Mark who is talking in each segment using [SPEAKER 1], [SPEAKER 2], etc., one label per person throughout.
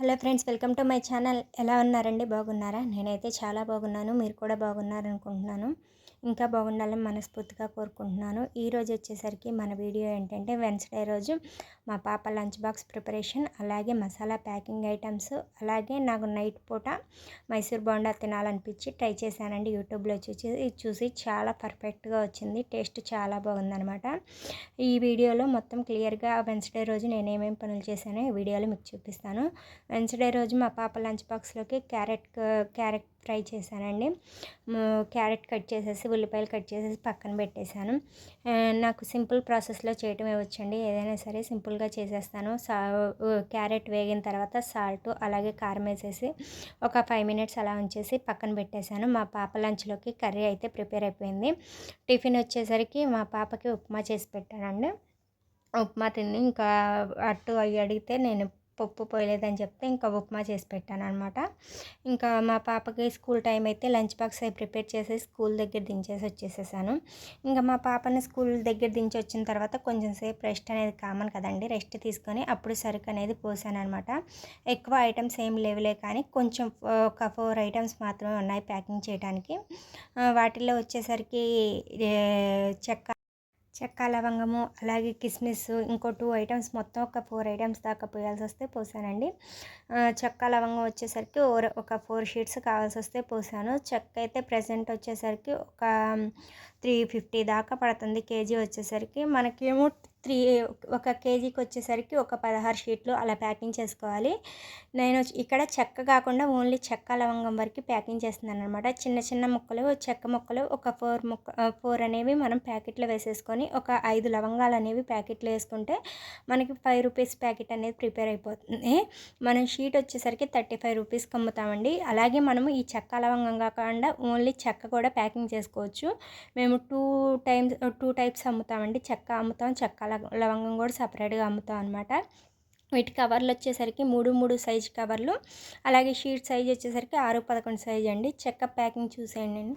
[SPEAKER 1] Hello friends welcome to my channel. ఎలా ఉన్నారండి? బాగున్నారా? నేనైతే చాలా బాగున్నాను. మీరు కూడా బాగున్నారనుకుంటున్నాను. ఇంకా బాగుండాలని మనస్ఫూర్తిగా కోరుకుంటున్నాను. ఈ వచ్చేసరికి మన వీడియో ఏంటంటే వెన్స్డే రోజు మా పాప లంచ్ బాక్స్ ప్రిపరేషన్ అలాగే మసాలా ప్యాకింగ్ ఐటమ్స్ అలాగే నాకు నైట్ పూట మైసూర్ బోండా తినాలనిపించి ట్రై చేశానండి. యూట్యూబ్లో చూసి చూసి చాలా పర్ఫెక్ట్గా వచ్చింది. టేస్ట్ చాలా బాగుందనమాట ఈ వీడియోలో మొత్తం క్లియర్గా వెన్స్డే రోజు నేను ఏమేమి పనులు చేశానో ఈ వీడియోలో మీకు చూపిస్తాను. వెన్స్డే రోజు మా పాప లంచ్ బాక్స్లోకి క్యారెట్ క్యారెట్ ఫ్రై చేశానండి. క్యారెట్ కట్ చేసేసి ఉల్లిపాయలు కట్ చేసేసి పక్కన పెట్టేశాను. నాకు సింపుల్ ప్రాసెస్లో చేయటమే వచ్చండి. ఏదైనా సరే సింపుల్గా చేసేస్తాను. సా క్యారెట్ వేగిన తర్వాత సాల్ట్ అలాగే కారం వేసేసి ఒక ఫైవ్ మినిట్స్ అలా ఉంచేసి పక్కన పెట్టేశాను. మా పాప లంచ్లోకి కర్రీ అయితే ప్రిపేర్ అయిపోయింది. టిఫిన్ వచ్చేసరికి మా పాపకి ఉప్మా చేసి పెట్టానండి. ఉప్మా తిని ఇంకా అట్టు అవి అడిగితే నేను పప్పు పోయలేదని చెప్తే ఇంకా ఉప్మా చేసి పెట్టాను అనమాట ఇంకా మా పాపకి స్కూల్ టైం అయితే లంచ్ బాక్స్ అవి ప్రిపేర్ చేసి స్కూల్ దగ్గర దించేసి వచ్చేసేసాను. ఇంకా మా పాపని స్కూల్ దగ్గర దించి వచ్చిన తర్వాత కొంచెం సేపు రెస్ట్ అనేది కామన్ కదండి. రెస్ట్ తీసుకొని అప్పుడు సరుకు అనేది పోసాను అనమాట ఎక్కువ ఐటమ్స్ ఏం లేవులే కానీ కొంచెం ఒక ఫోర్ ఐటమ్స్ మాత్రమే ఉన్నాయి ప్యాకింగ్ చేయడానికి వాటిల్లో వచ్చేసరికి చెక్క చెక్క లవంగము అలాగే కిస్మిస్ ఇంకో టూ ఐటమ్స్ మొత్తం ఒక ఫోర్ ఐటమ్స్ దాకా పోయాల్సి వస్తే పోసానండి. చెక్క లవంగం వచ్చేసరికి ఓర- ఒక ఫోర్ షీట్స్ కావాల్సి వస్తే పోసాను. చెక్క అయితే ప్రజెంట్ వచ్చేసరికి ఒక త్రీ ఫిఫ్టీ దాకా పడుతుంది కేజీ వచ్చేసరికి. మనకేమో త్రీ ఒక కేజీకి వచ్చేసరికి ఒక పదహారు షీట్లు అలా ప్యాకింగ్ చేసుకోవాలి. నేను వచ్చి- ఇక్కడ చెక్క కాకుండా ఓన్లీ చెక్క లవంగం వరకు ప్యాకింగ్ చేస్తున్నాను అనమాట చిన్న చిన్న ముక్కలు చెక్క ముక్కలు ఒక ఫోర్ ముక్క ఫోర్ అనేవి మనం ప్యాకెట్లో వేసేసుకొని ఒక ఐదు లవంగాలు అనేవి ప్యాకెట్లో వేసుకుంటే మనకి ఫైవ్ రూపీస్ ప్యాకెట్ అనేది ప్రిపేర్ అయిపోతుంది. మనం షీట్ వచ్చేసరికి థర్టీ ఫైవ్ రూపీస్కి అమ్ముతామండి అలాగే మనము ఈ చెక్క లవంగం కాకుండా ఓన్లీ చెక్క కూడా ప్యాకింగ్ చేసుకోవచ్చు. మేము టూ టైమ్స్ టూ టైప్స్ అమ్ముతామండి. చెక్క అమ్ముతాం చెక్క లవంగం కూడా సపరేట్గా అమ్ముతాం అనమాట వీటి కవర్లు వచ్చేసరికి మూడు మూడు సైజు కవర్లు. అలాగే షీట్ సైజ్ వచ్చేసరికి ఆరు పదకొండు సైజ్ అండి. చెక్క ప్యాకింగ్ చూసేయండి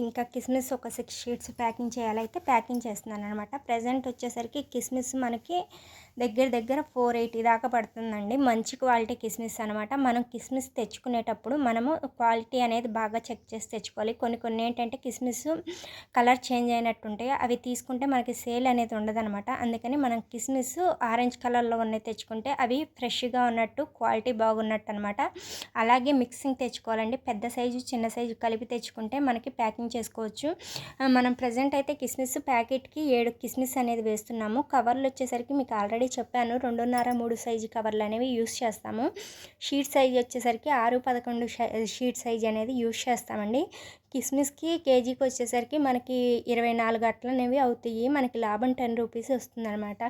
[SPEAKER 1] ఇంకా కిస్మిస్ ఒక సిక్స్ షీట్స్ ప్యాకింగ్ చేయాలైతే ప్యాకింగ్ చేస్తున్నాను అనమాట ప్రజెంట్ వచ్చేసరికి కిస్మిస్ మనకి దగ్గర దగ్గర ఫోర్ ఎయిటీ దాకా పడుతుందండి. మంచి క్వాలిటీ కిస్మిస్ అనమాట మనం కిస్మిస్ తెచ్చుకునేటప్పుడు మనము క్వాలిటీ అనేది బాగా చెక్ చేసి తెచ్చుకోవాలి. కొన్ని కొన్ని ఏంటంటే కిస్మిస్ కలర్ చేంజ్ అయినట్టు ఉంటాయి అవి తీసుకుంటే మనకి సేల్ అనేది ఉండదనమాట అందుకని మనం కిస్మిస్ ఆరెంజ్ కలర్లో ఉన్నవి తెచ్చుకుంటే అవి ఫ్రెష్గా ఉన్నట్టు క్వాలిటీ బాగున్నట్టు అనమాట అలాగే మిక్సింగ్ తెచ్చుకోవాలండి. పెద్ద సైజు చిన్న సైజు కలిపి తెచ్చుకుంటే మనకి ప్యాకింగ్ చేసుకోవచ్చు. మనం ప్రజెంట్ అయితే కిస్మిస్ ప్యాకెట్కి ఏడు కిస్మిస్ అనేది వేస్తున్నాము. కవర్లు వచ్చేసరికి మీకు ఆల్రెడీ చెప్పాను రెండున్నర మూడు సైజు కవర్లు అనేవి యూస్ చేస్తాము. షీట్ సైజ్ వచ్చేసరికి ఆరు పదకొండు షీట్ సైజ్ అనేది యూస్ చేస్తామండి. కిస్మిస్కి కేజీకి వచ్చేసరికి మనకి ఇరవై నాలుగు అట్లనేవి అవుతాయి. మనకి లాభం టెన్ రూపీస్ వస్తుందన్నమాట.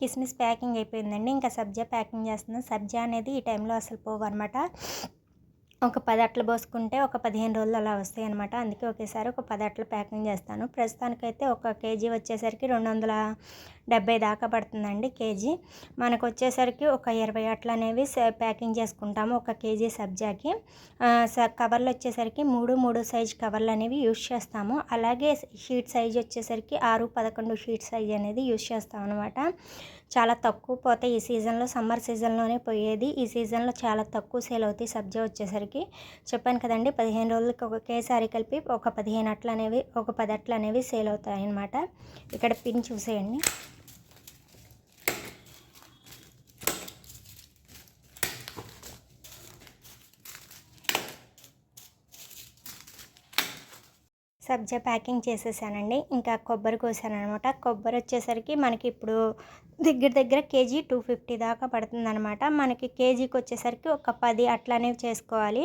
[SPEAKER 1] కిస్మిస్ ప్యాకింగ్ అయిపోయిందండి. ఇంకా సబ్జా ప్యాకింగ్ చేస్తున్నాం. సబ్జా అనేది ఈ టైంలో అసలు పోవన్నమాట. అనమాట ఒక పది అట్లు పోసుకుంటే ఒక పదిహేను రోజులు అలా వస్తాయి అనమాట అందుకే ఒకేసారి ఒక పది అట్లు ప్యాకింగ్ చేస్తాను. ప్రస్తుతానికైతే ఒక కేజీ వచ్చేసరికి రెండు వందల డెబ్బై దాకా పడుతుందండి కేజీ. మనకు వచ్చేసరికి ఒక ఇరవై అట్లు అనేవి ప్యాకింగ్ చేసుకుంటాము ఒక కేజీ సబ్జాకి. స- కవర్లు వచ్చేసరికి మూడు మూడు సైజ్ కవర్లు అనేవి యూజ్ చేస్తాము. అలాగే షీట్ సైజ్ వచ్చేసరికి ఆరు పదకొండు షీట్ సైజ్ అనేది యూజ్ చేస్తాం అనమాట చాలా తక్కువ పోతే ఈ సీజన్లో సమ్మర్ సీజన్లోనే పోయేది. ఈ సీజన్లో చాలా తక్కువ సేల్ అవుతాయి సబ్జా వచ్చేసరికి. చెప్పాను కదండి పదిహేను రోజులకి ఒకేసారి కలిపి ఒక పదిహేను అట్లు అనేవి ఒక పది అట్లు అనేవి సేల్ అవుతాయి అన్నమాట ఇక్కడ పిన్ చూసేయండి. సబ్జా ప్యాకింగ్ చేసేసానండి. ఇంకా కొబ్బరి కోసాను అనమాట కొబ్బరి వచ్చేసరికి మనకి ఇప్పుడు దగ్గర దగ్గర కేజీ టూ ఫిఫ్టీ దాకా పడుతుందనమాట మనకి కేజీకి వచ్చేసరికి ఒక పది అట్లానే చేసుకోవాలి.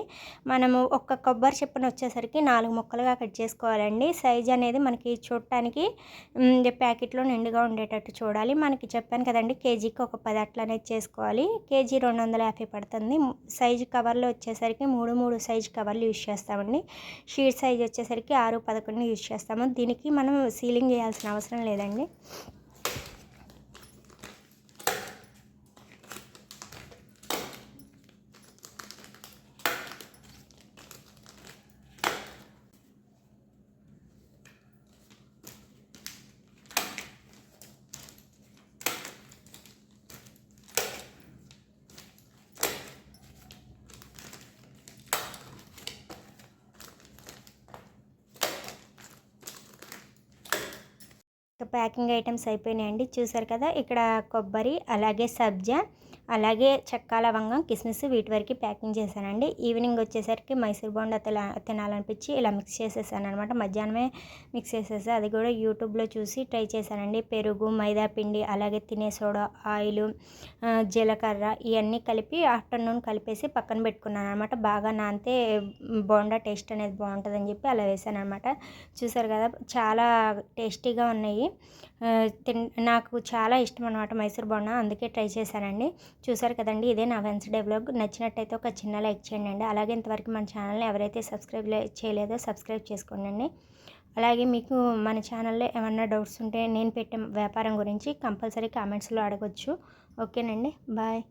[SPEAKER 1] మనము ఒక్క కొబ్బరి చెప్పున వచ్చేసరికి నాలుగు ముక్కలుగా కట్ చేసుకోవాలండి. సైజ్ అనేది మనకి చూడటానికి ప్యాకెట్లో నిండుగా ఉండేటట్టు చూడాలి. మనకి చెప్పాను కదండి కేజీకి ఒక పది అట్లానే చేసుకోవాలి. కేజీ రెండు వందల యాభై పడుతుంది. సైజు కవర్లు వచ్చేసరికి మూడు మూడు సైజు కవర్లు యూజ్ చేస్తామండి. షీట్ సైజ్ వచ్చేసరికి ఆరు పదకొండు యూజ్ చేస్తాము. దీనికి మనం సీలింగ్ చేయాల్సిన అవసరం లేదండి. ప్యాకింగ్ ఐటమ్స్ అయిపోయినాయండి. చూసారు కదా ఇక్కడ కొబ్బరి అలాగే సబ్జా అలాగే చెక్క లవంగం కిస్మిస్ వీటి వరకు ప్యాకింగ్ చేశానండి. ఈవినింగ్ వచ్చేసరికి మైసూర్ బోండా తిలా తినాలనిపించి ఇలా మిక్స్ చేసేసాను అనమాట మధ్యాహ్నమే మిక్స్ చేసేసా అది కూడా యూట్యూబ్లో చూసి ట్రై చేశానండి. పెరుగు మైదా పిండి అలాగే తినే సోడా ఆయిల్ జీలకర్ర ఇవన్నీ కలిపి ఆఫ్టర్నూన్ కలిపేసి పక్కన పెట్టుకున్నాను అనమాట బాగా నానితే బోండా టేస్ట్ అనేది బాగుంటుందని చెప్పి అలా వేసాను అనమాట చూసారు కదా చాలా టేస్టీగా ఉన్నాయి. నాకు చాలా ఇష్టం అనమాట మైసూర్ బోండా అందుకే ట్రై చేశానండి. చూసారు కదండి ఇదే నా వెన్స్డే బ్లాగ్ నచ్చినట్టయితే ఒక చిన్న లైక్ చేయండి అలాగే ఇంతవరకు మన ఛానల్ని ఎవరైతే సబ్స్క్రైబ్ చేయలేదో సబ్స్క్రైబ్ చేసుకోండి అలాగే మీకు మన ఛానల్లో ఏమన్నా డౌట్స్ ఉంటే నేను పెట్టే వ్యాపారం గురించి కంపల్సరీ కామెంట్స్లో అడగొచ్చు. ఓకేనండి బాయ్.